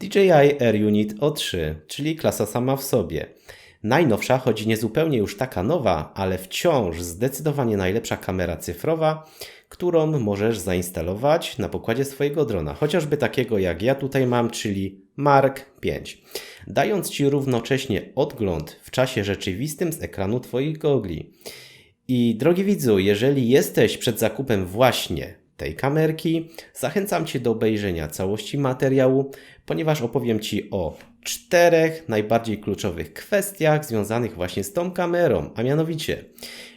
DJI Air Unit O3, czyli klasa sama w sobie. Najnowsza, choć nie zupełnie już taka nowa, ale wciąż zdecydowanie najlepsza kamera cyfrowa, którą możesz zainstalować na pokładzie swojego drona, chociażby takiego jak ja tutaj mam, czyli Mark 5, dając Ci równocześnie odgląd w czasie rzeczywistym z ekranu Twoich gogli. I drogi widzu, jeżeli jesteś przed zakupem właśnie tej kamerki, zachęcam Cię do obejrzenia całości materiału, ponieważ opowiem Ci o czterech najbardziej kluczowych kwestiach związanych właśnie z tą kamerą, a mianowicie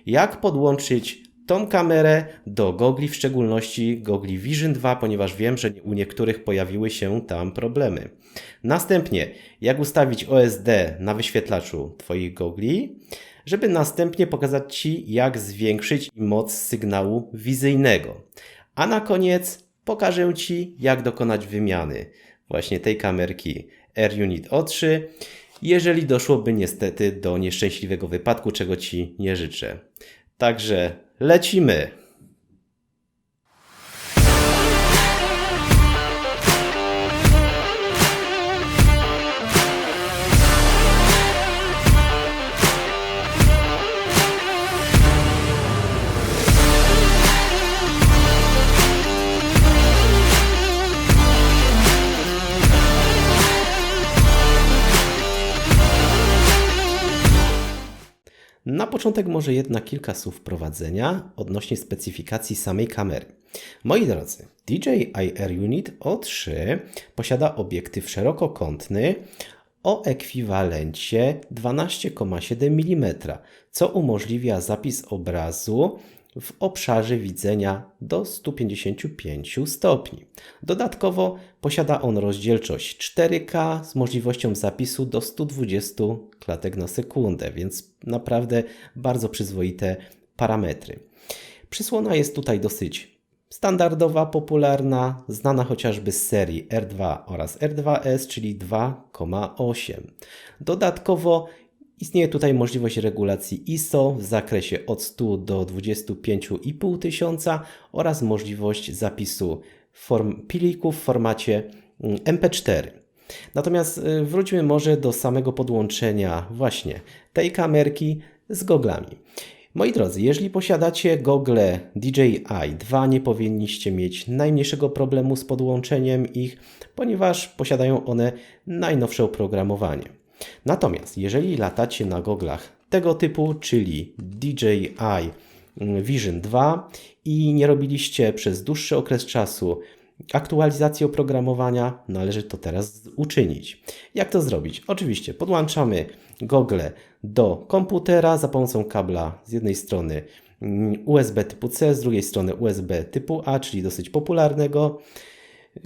jak podłączyć tą kamerę do gogli, w szczególności gogli Vision 2, ponieważ wiem, że u niektórych pojawiły się tam problemy. Następnie, jak ustawić OSD na wyświetlaczu Twoich gogli, żeby następnie pokazać Ci, jak zwiększyć moc sygnału wizyjnego. A na koniec pokażę Ci, jak dokonać wymiany właśnie tej kamerki Air Unit O3, jeżeli doszłoby niestety do nieszczęśliwego wypadku, czego Ci nie życzę. Także lecimy! Początek może jednak kilka słów wprowadzenia odnośnie specyfikacji samej kamery. Moi drodzy, DJI Air Unit O3 posiada obiektyw szerokokątny o ekwiwalencie 12,7 mm, co umożliwia zapis obrazu w obszarze widzenia do 155 stopni. Dodatkowo posiada on rozdzielczość 4K z możliwością zapisu do 120 klatek na sekundę, więc naprawdę bardzo przyzwoite parametry. Przysłona jest tutaj dosyć standardowa, popularna, znana chociażby z serii R2 oraz R2S, czyli 2,8. Dodatkowo Istnieje tutaj możliwość regulacji ISO w zakresie od 100 do 25,5 tysiąca oraz możliwość zapisu form plików w formacie mm, MP4. Natomiast y, wróćmy może do samego podłączenia właśnie tej kamerki z goglami. Moi drodzy, jeżeli posiadacie gogle DJI 2, nie powinniście mieć najmniejszego problemu z podłączeniem ich, ponieważ posiadają one najnowsze oprogramowanie. Natomiast jeżeli latacie na goglach tego typu, czyli DJI Vision 2 i nie robiliście przez dłuższy okres czasu aktualizacji oprogramowania, należy to teraz uczynić. Jak to zrobić? Oczywiście podłączamy gogle do komputera za pomocą kabla z jednej strony USB typu C, z drugiej strony USB typu A, czyli dosyć popularnego.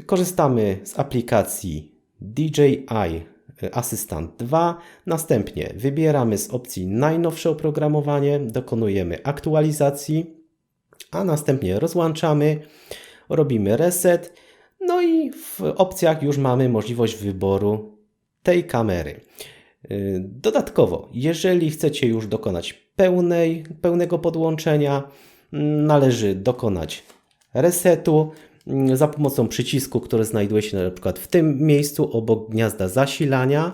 Korzystamy z aplikacji DJI Asystant 2. Następnie wybieramy z opcji najnowsze oprogramowanie, dokonujemy aktualizacji, a następnie rozłączamy, robimy reset. No i w opcjach już mamy możliwość wyboru tej kamery. Dodatkowo, jeżeli chcecie już dokonać pełnej, pełnego podłączenia, należy dokonać resetu. Mm, za pomocą przycisku, który znajduje się na przykład w tym miejscu obok gniazda zasilania,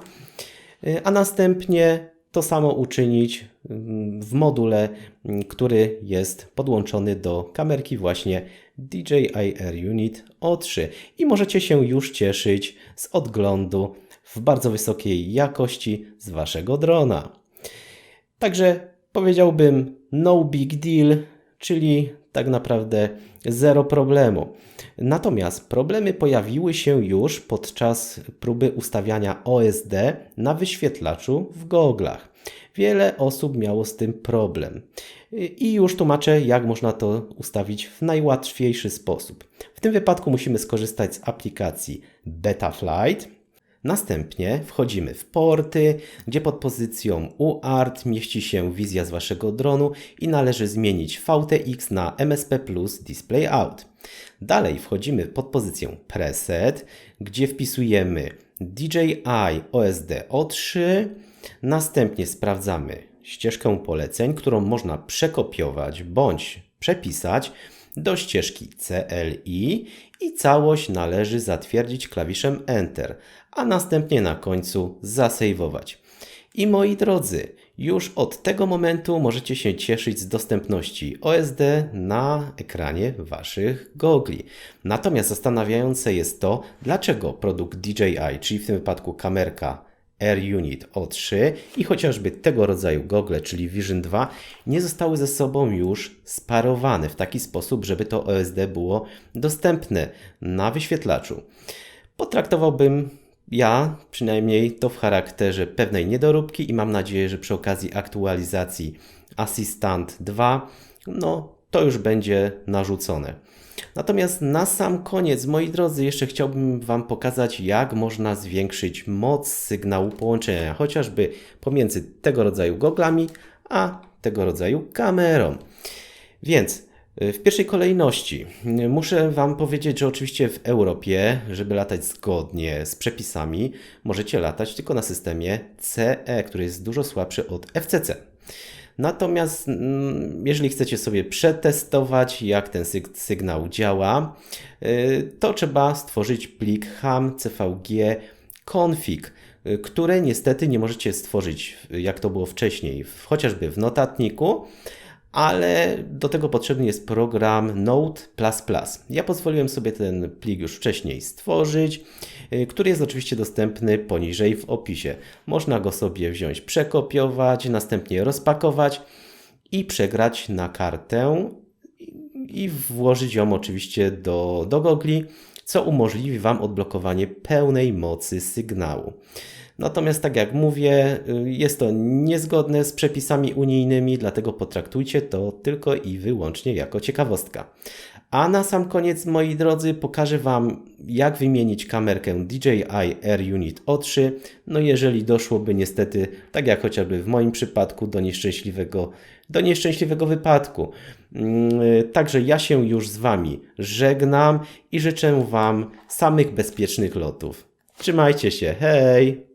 y, a następnie to samo uczynić mm, w module, mm, który jest podłączony do kamerki właśnie DJI Air Unit O3 i możecie się już cieszyć z odglądu w bardzo wysokiej jakości z Waszego drona. Także powiedziałbym no big deal, czyli tak naprawdę zero problemu. Natomiast problemy pojawiły się już podczas próby ustawiania OSD na wyświetlaczu w goglach. Wiele osób miało z tym problem. I już tłumaczę, jak można to ustawić w najłatwiejszy sposób. W tym wypadku musimy skorzystać z aplikacji Betaflight. Następnie wchodzimy w porty, gdzie pod pozycją UART mieści się wizja z Waszego dronu i należy zmienić VTX na MSP Plus Display Out. Dalej wchodzimy pod pozycję Preset, gdzie wpisujemy DJI OSD O3. Następnie sprawdzamy ścieżkę poleceń, którą można przekopiować bądź przepisać do ścieżki CLI i całość należy zatwierdzić klawiszem Enter, a następnie na końcu zasejwować. I moi drodzy, już od tego momentu możecie się cieszyć z dostępności OSD na ekranie Waszych gogli. Natomiast zastanawiające jest to, dlaczego produkt DJI, czyli w tym wypadku kamerka Air Unit O3 i chociażby tego rodzaju gogle, czyli Vision 2, nie zostały ze sobą już sparowane w taki sposób, żeby to OSD było dostępne na wyświetlaczu. Potraktowałbym ja przynajmniej to w charakterze pewnej niedoróbki i mam nadzieję, że przy okazji aktualizacji Assistant 2, no to już będzie narzucone. Natomiast na sam koniec, moi drodzy, jeszcze chciałbym Wam pokazać, jak można zwiększyć moc sygnału połączenia, chociażby pomiędzy tego rodzaju goglami, a tego rodzaju kamerą. Więc w pierwszej kolejności muszę Wam powiedzieć, że oczywiście w Europie, żeby latać zgodnie z przepisami, możecie latać tylko na systemie CE, który jest dużo słabszy od FCC. Natomiast mm, jeżeli chcecie sobie przetestować, jak ten sygnał działa, y, to trzeba stworzyć plik ham cvg config, y, które niestety nie możecie stworzyć, jak to było wcześniej, chociażby w notatniku, ale do tego potrzebny jest program Node++. Ja pozwoliłem sobie ten plik już wcześniej stworzyć, y, który jest oczywiście dostępny poniżej w opisie. Można go sobie wziąć, przekopiować, następnie rozpakować i przegrać na kartę i włożyć ją oczywiście do, do gogli, co umożliwi Wam odblokowanie pełnej mocy sygnału. Natomiast, tak jak mówię, y, jest to niezgodne z przepisami unijnymi, dlatego potraktujcie to tylko i wyłącznie jako ciekawostka. A na sam koniec, moi drodzy, pokażę Wam, jak wymienić kamerkę DJI Air Unit O3. No jeżeli doszłoby niestety, tak jak chociażby w moim przypadku, do nieszczęśliwego, do nieszczęśliwego wypadku. Mm, y, także ja się już z Wami żegnam i życzę Wam samych bezpiecznych lotów. Trzymajcie się, hej!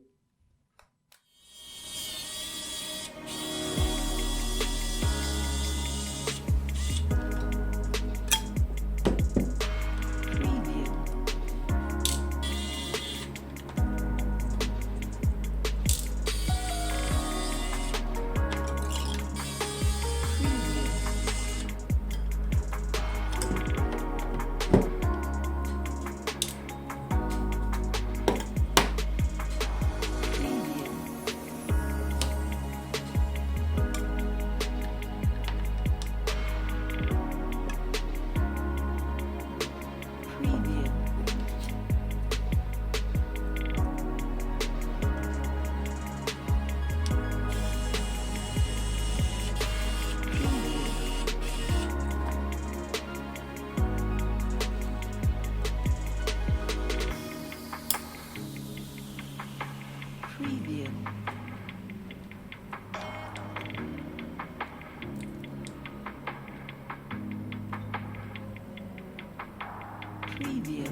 Привет.